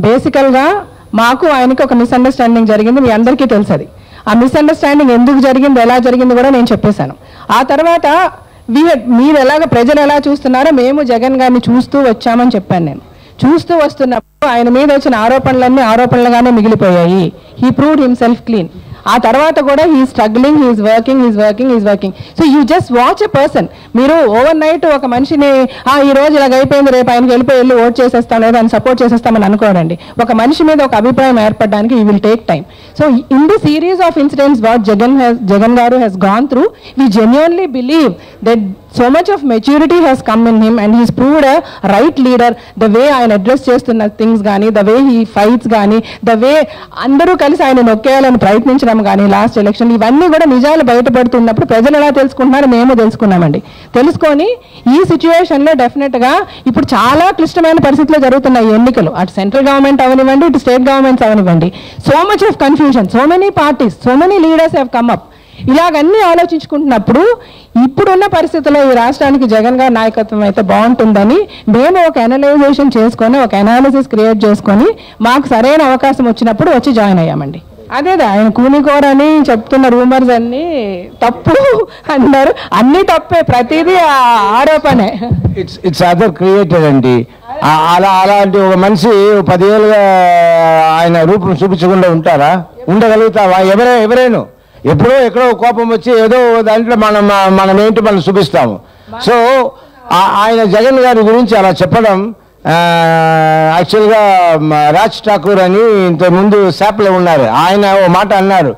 బేసికల్గా మాకు ఆయనకి ఒక మిస్అండర్స్టాండింగ్ జరిగింది మీ అందరికీ తెలుసు అది ఆ మిస్అండర్స్టాండింగ్ ఎందుకు జరిగింది ఎలా జరిగింది కూడా నేను చెప్పేశాను. ఆ తర్వాత వీ మీరు ఎలాగ ప్రజలు ఎలా చూస్తున్నారో మేము జగన్ గారిని చూస్తూ వచ్చామని చెప్పాను నేను. చూస్తూ వస్తున్నప్పుడు ఆయన మీద వచ్చిన ఆరోపణలన్నీ ఆరోపణలుగానే మిగిలిపోయాయి. హీ ప్రూవ్డ్ హిమ్సెల్ఫ్ క్లీన్ ఆ తర్వాత కూడా he struggling he's working he's working he's working so you just watch a person మీరు ఓవర్ నైట్ ఒక మనిషిని "ఆ, ఈ రోజు ఇలాగ అయిపోయింది రేపు ఆయనకి వెళ్ళిపోయి వెళ్ళి ఓట్ చేసేస్తాం లేదా ఆయన సపోర్ట్ చేసేస్తామని అనుకోడండి ఒక మనిషి మీద ఒక అభిప్రాయం ఏర్పడడానికి you will take time so in the series of incidents what Jagan he's Jagan garu he's gone through we genuinely believe that so much of maturity has come in him and he's proved a right leader the way ఆయన address చేస్తున్న things కానీ the way he fights కానీ the way అందరూ కలిసి ఆయన నొక్కేయాలని ప్రయత్నించడం కానీ last election ఇవన్నీ కూడా నిజాలు బయటపడుతున్నప్పుడు ప్రజలు ఎలా తెలుసుకుంటున్నారో మేము తెలుసుకున్నామండి. తెలుసుకొని ఈ సిచ్యువేషన్లో డెఫినెట్గా ఇప్పుడు చాలా క్లిష్టమైన పరిస్థితుల్లో జరుగుతున్నాయి ఎన్నికలు. అటు సెంట్రల్ గవర్నమెంట్ అవనివ్వండి ఇటు స్టేట్ గవర్నమెంట్స్ అవనివ్వండి. So much of confusion so many parties so many leaders have come up ఇలాగన్నీ ఆలోచించుకుంటున్నప్పుడు ఇప్పుడున్న పరిస్థితుల్లో ఈ రాష్ట్రానికి జగన్ గారి నాయకత్వం అయితే బాగుంటుందని మేము ఒక అనలైజేషన్ చేసుకొని ఒక అనాలిసిస్ క్రియేట్ చేసుకొని మాకు సరైన అవకాశం వచ్చినప్పుడు వచ్చి జాయిన్ అయ్యామండి. అదేదా ఆయన కూనికోరని చెప్తున్న రూమర్స్ అన్ని తప్పు అన్నారు అన్ని తప్పే ప్రతిదీ ఆరోపణే. ఇట్స్ ఇట్స్ అదర్ క్రియేటెడ్ అండి. అలా అలాంటి ఒక మనిషి పదివేలుగా ఆయన రూపం చూపించకుండా ఉంటారా? ఉండగలుగుతావా? ఎవరే ఎవరేను? ఎప్పుడో ఎక్కడో కోపం వచ్చి ఏదో దాంట్లో మనం మనం ఏంటి మనం చూపిస్తాము సో ఆయన జగన్ గారి గురించి అలా చెప్పడం యాక్చువల్గా రాజ్ ఠాకూర్ అని ఇంతకుముందు శాప్లో ఉన్నారు. ఆయన ఓ మాట అన్నారు.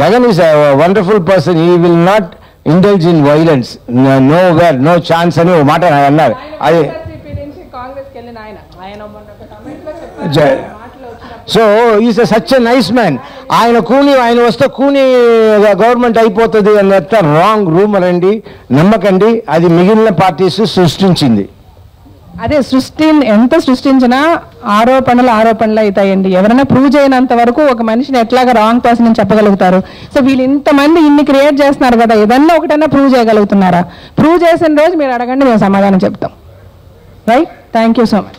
Jagan is wonderful person he will not indulge in violence no where no chance అని ఓ మాట అన్నారు. అది జ- so is such a nice man ఆయన కూని ఆయన వస్తే కూని గవర్నమెంట్ uh, అయిపోతుంది అని చెప్తే రాంగ్ రూమర్ అండి నమ్మకండి. అది మిగిలిన పార్టీస్ సృష్టించింది. అదే సృష్టి ఎంత సృష్టించినా ఆరోపణలు ఆరోపణలు అవుతాయండి. ఎవరైనా ప్రూవ్ చేయనంత వరకు ఒక మనిషిని ఎట్లాగా రాంగ్ పర్సన్ అని చెప్పగలుగుతారు. సో వీళ్ళు ఇంతమంది ఇన్ని క్రియేట్ చేస్తున్నారు కదా ఏదన్నా ఒకటన్నా ప్రూవ్ చేయగలుగుతున్నారా? ప్రూవ్ చేసిన రోజు మీరు అడగండి మేము సమాధానం చెప్తాం. Right thank you so much